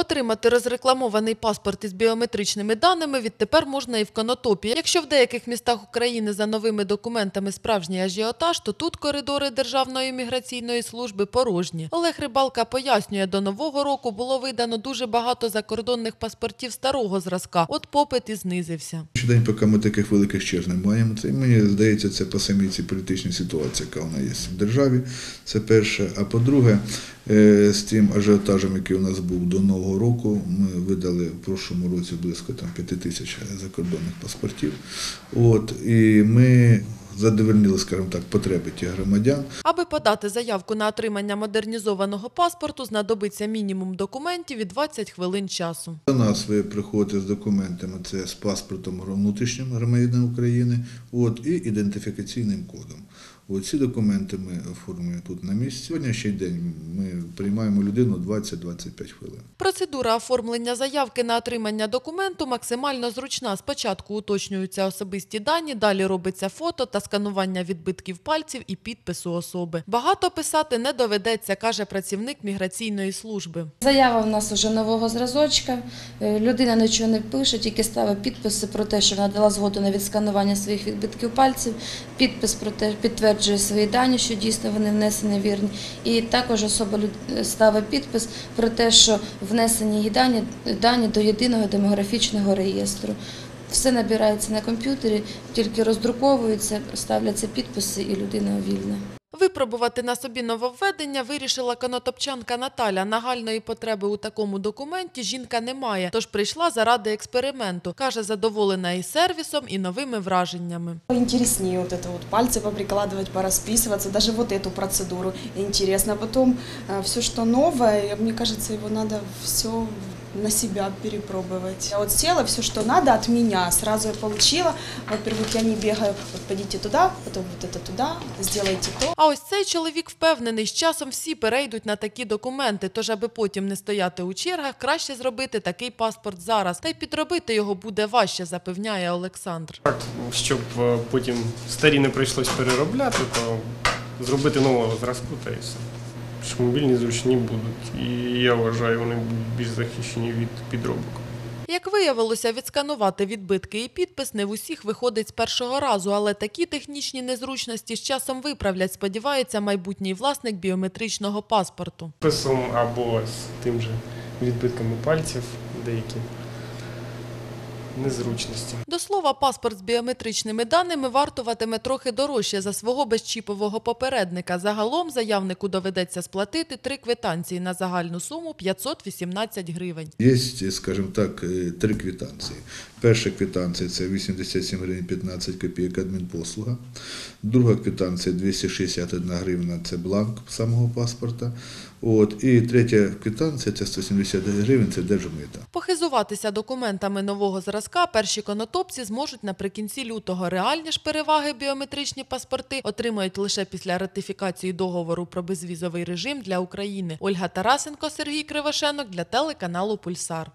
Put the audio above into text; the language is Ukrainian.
Отримати розрекламований паспорт із біометричними даними відтепер можна і в Конотопі. Якщо в деяких містах України за новими документами справжній ажіотаж, то тут коридори Державної міграційної служби порожні. Олег Рибалка пояснює, до нового року було видано дуже багато закордонних паспортів старого зразка. От попит і знизився. Щодень, поки ми таких великих черг не маємо, це мені здається, це по самій цій політичній ситуації, яка вона є в державі. Це перше. А по-друге, е, з тим ажіотажем, який у нас був до нового року, ми видали в прошлому році близько там, 5 тисяч закордонних паспортів. От, і ми задовольнили, скажімо так, потреби тих громадян. Аби подати заявку на отримання модернізованого паспорту, знадобиться мінімум документів і 20 хвилин часу. До нас ви приходите з документами, це з паспортом внутрішнім громадянина України от, і ідентифікаційним кодом. Ці документи ми оформлюємо тут на місці. Сьогоднішній день ми приймаємо людину 20-25 хвилин. Процедура оформлення заявки на отримання документу максимально зручна. Спочатку уточнюються особисті дані, далі робиться фото та сканування відбитків пальців і підпису особи. Багато писати не доведеться, каже працівник міграційної служби. Заява в нас уже нового зразочка. Е, Людина нічого не пише, тільки ставить підписи про те, що вона дала згоду на відсканування своїх відбитків пальців, підпис про те, підтверджує свої дані, що дійсно вони внесені вірні. І також особа ставить підпис про те, що внесені її дані, дані до єдиного демографічного реєстру. Все набирається на комп'ютері, тільки роздруковується, ставляться підписи, і людина вільна. Випробувати на собі нововведення вирішила конотопчанка Наталя. Нагальної потреби у такому документі жінка не має, тож прийшла заради експерименту. Каже, задоволена і сервісом, і новими враженнями. Интереснее вот это вот пальцы поприкладывать, порасписываться, даже вот эту процедуру интересно. Потом все, что новое, мне кажется, его надо все на себя перепробовать. Я вот села, все, что надо от меня, сразу я получила. Во-первых, я не бегаю, вот пойдите туда, потом вот это туда, сделайте то. А ось цей чоловік впевнений, з часом всі перейдуть на такі документи, тож аби потім не стояти у чергах, краще зробити такий паспорт зараз. Та й підробити його буде важче, запевняє Олександр. Так, щоб е, потім старі не прийшлось переробляти, то зробити нового зразку та і все. Що мобільні зручні будуть. І я вважаю, вони будуть більш захищені від підробок. Як виявилося, відсканувати відбитки і підпис не в усіх виходить з першого разу, але такі технічні незручності з часом виправлять, сподівається майбутній власник біометричного паспорту. Писом або з тим же відбитками пальців деякі незручності. До слова, паспорт з біометричними даними вартуватиме трохи дорожче за свого безчіпового попередника. Загалом заявнику доведеться сплатити три квитанції на загальну суму 518 гривень. Є, скажімо так, е, три квитанції. Перша квитанція це 87 гривень 15 копійок адмінпослуга. Друга квитанція 261 гривна це бланк самого паспорта. От. І третя квитанція це 170 гривень, це держмита. Похизуватися документами нового зразка перші конотопці зможуть наприкінці лютого. Реальні ж переваги біометричні паспорти отримають лише після ратифікації договору про безвізовий режим для України. Ольга Тарасенко, Сергій Кривошенок для телеканалу Пульсар.